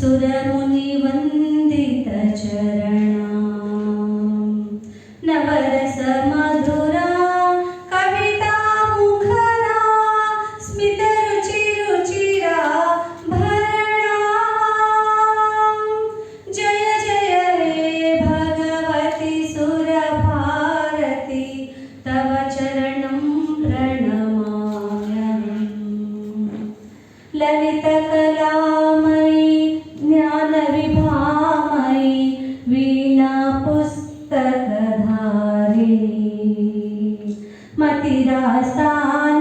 सुरमुनिवन्दितचरणा नवरसमधुरा कविता मुखरा जय जय हे भगवति सुरभारती तव चरणं प्रणमामि ललितक मति दास्तान